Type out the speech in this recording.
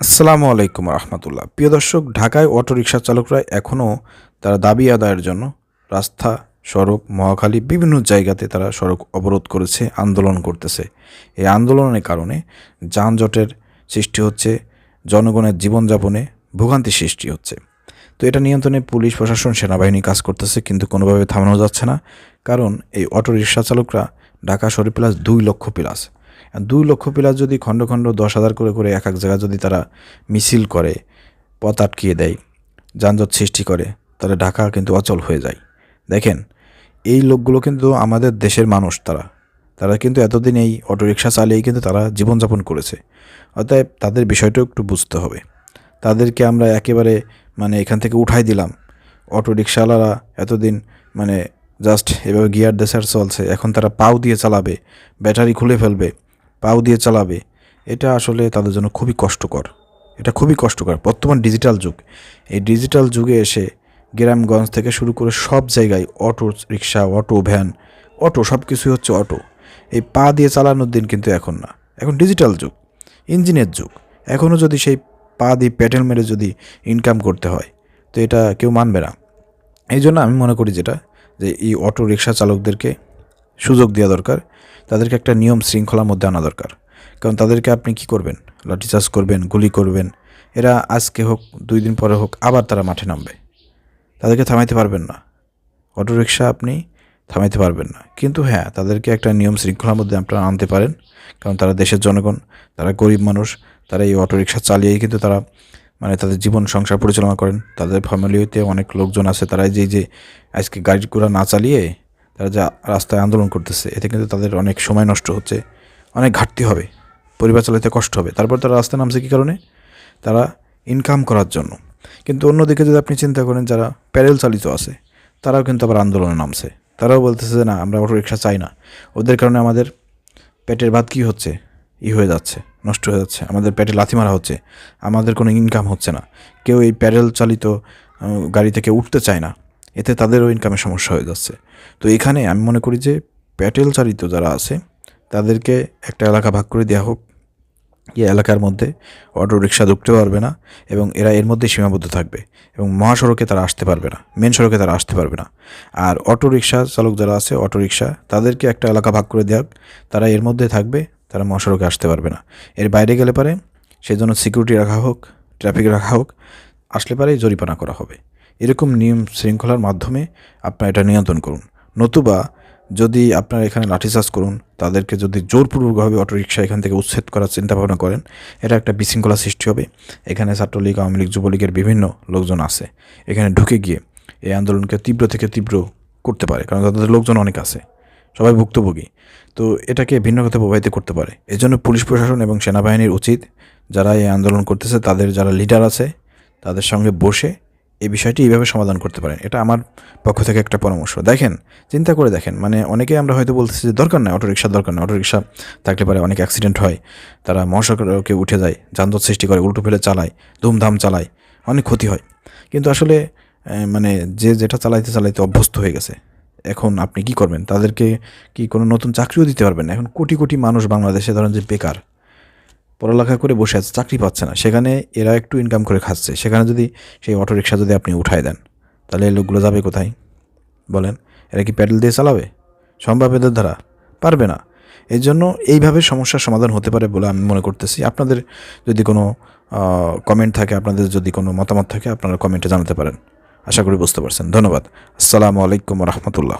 আসসালামু আলাইকুম রহমতুল্লাহ। প্রিয় দর্শক, ঢাকায় অটোরিকশা চালকরা এখনও তারা দাবি আদায়ের জন্য রাস্তা, সড়ক, মহাখালী বিভিন্ন জায়গাতে তারা সড়ক অবরোধ করেছে, আন্দোলন করতেছে। এই আন্দোলনের কারণে যানজটের সৃষ্টি হচ্ছে, জনগণের জীবনযাপনে ভোগান্তি সৃষ্টি হচ্ছে। তো এটা নিয়ন্ত্রণে পুলিশ, প্রশাসন, সেনাবাহিনী কাজ করতেছে, কিন্তু কোনোভাবে থামানো যাচ্ছে না। কারণ এই অটোরিকশা চালকরা ঢাকা শহরে প্লাস দুই লক্ষ প্লাস দুই লক্ষ প্লাস যদি খণ্ড খণ্ড দশ হাজার করে করে এক এক জায়গায় যদি তারা মিছিল করে, পথ আটকিয়ে দেয়, যানজট সৃষ্টি করে, তাহলে ঢাকা কিন্তু অচল হয়ে যায়। দেখেন, এই লোকগুলো কিন্তু আমাদের দেশের মানুষ তারা। তারা কিন্তু এতদিন এই অটোরিকশা চালিয়েই কিন্তু তারা জীবনযাপন করেছে। অতএব তাদের বিষয়টাও একটু বুঝতে হবে। তাদেরকে আমরা একেবারে মানে এখান থেকে উঠাই দিলাম। অটো রিক্সাওয়ালারা এতদিন মানে জাস্ট এভাবে গিয়ার দেশার চলছে, এখন তারা পাও দিয়ে চালাবে, ব্যাটারি খুলে ফেলবে। পাও দিয়ে চালাবে, এটা আসলে তাদের জন্য খুবই কষ্টকর। এটা খুবই কষ্টকর। বর্তমান ডিজিটাল যুগ। এই ডিজিটাল যুগে এসে গ্রামগঞ্জ থেকে শুরু করে সব জায়গায় auto, rickshaw, auto, van, auto সব কিছুই হচ্ছে অটো। এই পা দিয়ে চালানোর দিন কিন্তু এখন না। এখন ডিজিটাল যুগ, ইঞ্জিনের যুগ। এখনও যদি সেই পা দিয়ে প্যাটেল মেরে যদি ইনকাম করতে হয়, তো এটা কেউ মানবে না। এই জন্য আমি মনে করি যেটা, যে এই অটো, রিক্সা চালকদেরকে সুযোগ দেওয়া দরকার, তাদেরকে একটা নিয়ম শৃঙ্খলার মধ্যে আনা দরকার। কারণ তাদেরকে আপনি কি করবেন? লাঠি লাঠিচার্জ করবেন, গুলি করবেন, এরা আজকে হোক, দুই দিন পরে হোক, আবার তারা মাঠে নামবে। তাদেরকে থামাইতে পারবেন না। অটো রিক্সা আপনি থামাইতে পারবেন না। কিন্তু হ্যাঁ তাদেরকে একটা নিয়ম শৃঙ্খলার মধ্যে আপনারা আনতে পারেন। কারণ তারা দেশের জনগণ, তারা গরিব মানুষ, তারা এই অটো রিক্সা চালিয়েই কিন্তু তারা মানে তাদের জীবন সংসার পরিচালনা করেন। তাদের ফ্যামিলিতে অনেক লোকজন আছে, তারা যে যে, আজকে গাড়ি ঘোড়া না চালিয়ে তারা যা রাস্তায় আন্দোলন করতেছে, এতে কিন্তু তাদের অনেক সময় নষ্ট হচ্ছে, অনেক ঘাটতি হবে, পরিবার চালাতে কষ্ট হবে। তারপর তারা রাস্তায় নামছে কী কারণে? তারা ইনকাম করার জন্য। কিন্তু অন্যদিকে যদি আপনি চিন্তা করেন, যারা প্যারেল চালিত আছে, তারাও কিন্তু আবার আন্দোলনে নামছে। তারাও বলতেছে না, আমরা অটো রিক্সা চাই না। ওদের কারণে আমাদের পেটের ভাত কী হচ্ছে? ই হয়ে যাচ্ছে, নষ্ট হয়ে যাচ্ছে, আমাদের পেটে লাথি মারা হচ্ছে, আমাদের কোনো ইনকাম হচ্ছে না। কেউ এই প্যারেল চালিত গাড়ি থেকে উঠতে চায় না। এতে তাদেরও ইনকামের সমস্যা হয়ে যাচ্ছে। তো এখানে আমি মনে করি যে প্যাটেল চালিত যারা আছে, তাদেরকে একটা এলাকা ভাগ করে দেওয়া হোক। এই এলাকার মধ্যে অটো রিক্সা ঢুকতে পারবে না এবং এরা এর মধ্যে সীমাবদ্ধ থাকবে এবং মহাসড়কে তারা আসতে পারবে না মেন সড়কে তারা আসতে পারবে না। আর অটো রিক্সা চালক যারা আছে অটো রিক্সা তাদেরকে একটা এলাকা ভাগ করে দেওয়া তারা এর মধ্যে থাকবে, তারা মহাসড়কে আসতে পারবে না। এর বাইরে গেলে পারে সেই জন্য সিকিউরিটি রাখা হোক ট্রাফিক রাখা হোক, আসলে পারে জরিমানা করা হবে। এরকম নিয়ম শৃঙ্খলার মাধ্যমে আপনার এটা নিয়ন্ত্রণ করুন। নতুবা যদি আপনার এখানে লাঠিচার্জ করুন, তাদেরকে যদি জোরপূর্বকভাবে অটোরিকশা এখান থেকে উচ্ছেদ করার চিন্তা ভাবনা করেন, এটা একটা বিশৃঙ্খলা সৃষ্টি হবে। এখানে ছাত্রলীগ, আওয়ামী লীগ, যুবলীগের বিভিন্ন লোকজন আছে। এখানে ঢুকে গিয়ে এই আন্দোলনকে তীব্র থেকে তীব্র করতে পারে, কারণ তাদের লোকজন অনেক আছে, সবাই ভুক্তভোগী। তো এটাকে ভিন্ন কথা প্রবাহিত করতে পারে। এজন্য পুলিশ প্রশাসন এবং সেনাবাহিনীর উচিত, যারা এই আন্দোলন করতেছে, তাদের যারা লিডার আছে, তাদের সঙ্গে বসে এই বিষয়টি এইভাবে সমাধান করতে পারেন। এটা আমার পক্ষ থেকে একটা পরামর্শ। দেখেন, চিন্তা করে দেখেন। মানে অনেকেই আমরা হয়তো বলতেছি যে দরকার নাই অটোরিকশার দরকার নেই। অটোরিকশা থাকলে পারে অনেক অ্যাক্সিডেন্ট হয়। তারা মহাসড়কে উঠে যায়, যানজট সৃষ্টি করে, উল্টো ফেলে চালায়, ধুমধাম চালায়, অনেক ক্ষতি হয়। কিন্তু আসলে মানে যে যেটা চালাইতে চালাইতে অভ্যস্ত হয়ে গেছে, এখন আপনি কি করবেন? তাদেরকে কি কোনো নতুন চাকরিও দিতে পারবেন এখন কোটি কোটি মানুষ বাংলাদেশে ধরেন যে বেকার। পড়ালেখা করে বসে আছে, চাকরি পাচ্ছে না। সেখানে এরা একটু ইনকাম করে খাচ্ছে। সেখানে যদি সেই অটোরিকশা যদি আপনি উঠায় দেন, তাহলে এই লোকগুলো যাবে কোথায়? বলেন, এরা কি প্যাডেল দিয়ে চালাবে? সম্ভব এদের দ্বারা পারবে না। এই জন্য এইভাবে সমস্যার সমাধান হতে পারে বলে আমি মনে করতেছি। আপনাদের যদি কোনো কমেন্ট থাকে, আপনাদের যদি কোনো মতামত থাকে, আপনারা কমেন্টে জানাতে পারেন। আশা করি বুঝতে পারছেন। ধন্যবাদ। আসসালামু আলাইকুম রহমতুল্লাহ।